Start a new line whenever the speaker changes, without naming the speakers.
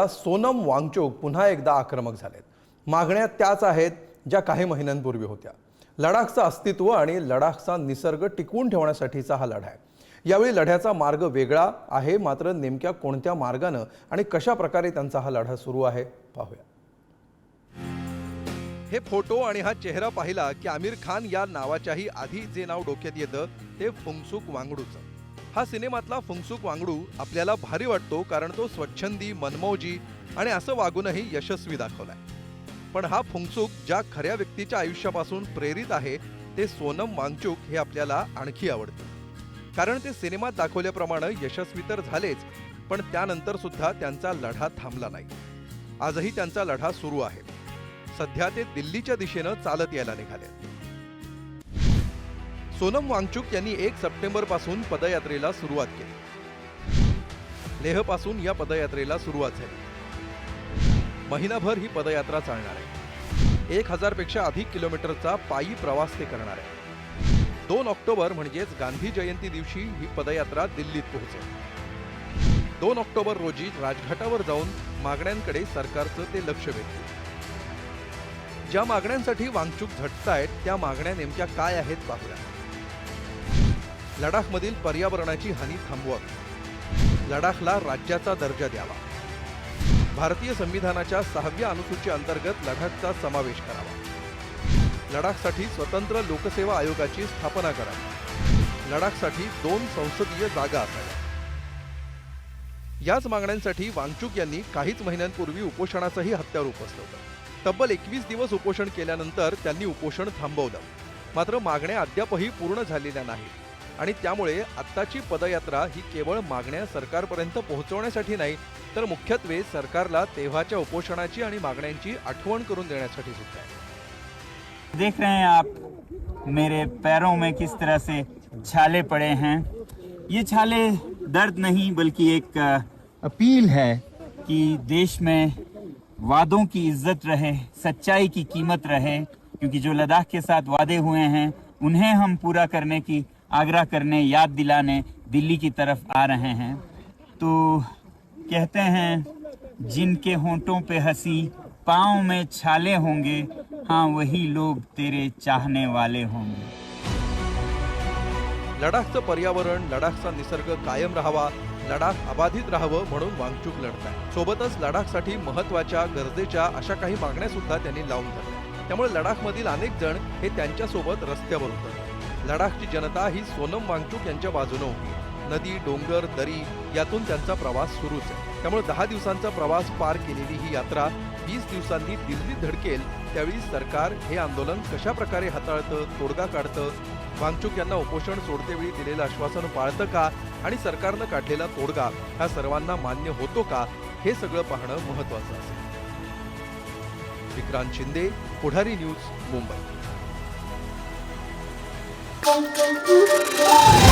सोनम वांगचोक पुन्हा एकदा आक्रमक झालेत. मागण्या त्याच आहेत ज्या काही महिन्यांपूर्वी होत्या. लडाखचं अस्तित्व आणि लडाखचा निसर्ग टिकवून ठेवण्यासाठीचा हा लढा आहे. यावेळी लढ्याचा मार्ग वेगळा आहे मात्र नेमक्या कोणत्या मार्गानं आणि कशा प्रकारे त्यांचा हा लढा सुरू आहे पाहूया. हे फोटो आणि हा चेहरा पाहिला की आमिर खान या नावाच्याही आधी जे नाव डोक्यात येतं ते फुंगसुक वांगडूचं. हा सिनेमातला फुंगसुक वांगडू आपल्याला भारी वाटतो कारण तो स्वच्छंदी मनमौजी आणि असं वागूनही यशस्वी दाखवलाय. पण हा फुंगसुक ज्या खऱ्या व्यक्तीच्या आयुष्यापासून प्रेरित आहे ते सोनम वांगचूक हे आपल्याला आणखी आवडतं. कारण ते सिनेमात दाखवल्याप्रमाणे यशस्वी तर झालेच पण त्यानंतर सुद्धा त्यांचा लढा थांबला नाही. आजही त्यांचा लढा सुरू आहे. सध्या ते दिल्लीच्या दिशेनं चालत यायला निघाले सोनम वांगचूक यांनी एक सप्टेंबरपासून पदयात्रेला सुरुवात केली. लेहपासून या पदयात्रेला सुरुवात झाली. महिनाभर ही पदयात्रा चालणार आहे. एक हजारपेक्षा अधिक किलोमीटरचा पायी प्रवास ते करणार आहे. दोन ऑक्टोबर म्हणजेच गांधी जयंती दिवशी ही पदयात्रा दिल्लीत पोहोचेल. दोन ऑक्टोबर रोजी राजघाटावर जाऊन मागण्यांकडे सरकारचं ते लक्ष वेधते ज्या मागण्यांसाठी वांगचूक झटतायत त्या मागण्या नेमक्या काय आहेत पाहूया. लडाखमधील पर्यावरणाची हानी थांबवावी लडाखला राज्याचा दर्जा द्यावा. भारतीय संविधानाच्या सहाव्या अनुसूची अंतर्गत लडाखचा समावेश करावा. लडाखसाठी स्वतंत्र लोकसेवा आयोगाची स्थापना करावी. लडाखसाठी दोन संसदीय जागा असाव्या. याच मागण्यांसाठी वांगचूक यांनी काहीच महिन्यांपूर्वी उपोषणाचंही हत्यार उपसलं होतं तब्बल एकवीस दिवस उपोषण केल्यानंतर त्यांनी उपोषण थांबवलं. मात्र मागण्या अद्यापही पूर्ण झालेल्या नाहीत. आणि त्यामुळे आत्ताची पदयात्रा ही केवळ मागण्या सरकारपर्यंत पोहोचवण्यासाठी नाही तर मुख्यत्वे सरकारला तेव्हाच्या उपोषणाची आणि मागण्यांची आठवण करून देण्यासाठी सुद्धा. आहे
देख रहे हैं आप मेरे पैरों में किस तरह से छाले पड़े हैं। ये छाले दर्द नहीं बल्कि एक अपील है। कि देश में वादों की इज्जत रहे सच्चाई की कीमत रहे क्योंकि जो लद्दाख के साथ वादे हुए हैं उन्हें हम पूरा करने की आगरा करने याद दिलाने दिल्ली की तरफ आ रहे हैं। तो कहते हैं जिनके होंठों पे हंसी पाँव में छाले होंगे हाँ वही लोग तेरे चाहने वाले होंगे।
लडाखचं पर्यावरण लडाखचा निसर्ग कायम राहावा लडाख अबाधित राहावं म्हणून वांगचूक लढताय. सोबतच लडाखसाठी महत्त्वाच्या गरजेच्या अशा काही मागण्या सुद्धा त्यांनी लावून धरल्या. त्यामुळे लडाखमधील अनेक जण हे त्यांच्यासोबत रस्त्यावर उतरले. लडाखची जनता ही सोनम वांगचूक यांच्या बाजूने होती नदी डोंगर दरी यातून त्यांचा प्रवास सुरूच आहे. त्यामुळे दहा दिवसांचा प्रवास पार केलेली ही यात्रा वीस दिवसांनी दिल्ली धडकेल. त्यावेळी सरकार हे आंदोलन कशा प्रकारे हाताळतं तोडगा काढतं वांगचूक यांना उपोषण सोडतेवेळी दिलेलं आश्वासन पाळतं का आणि सरकारनं काढलेला तोडगा हा सर्वांना मान्य होतो का हे सगळं पाहणं महत्वाचं असेल Vikrant Shinde Pudhari news Mumbai. boom, boom, boom.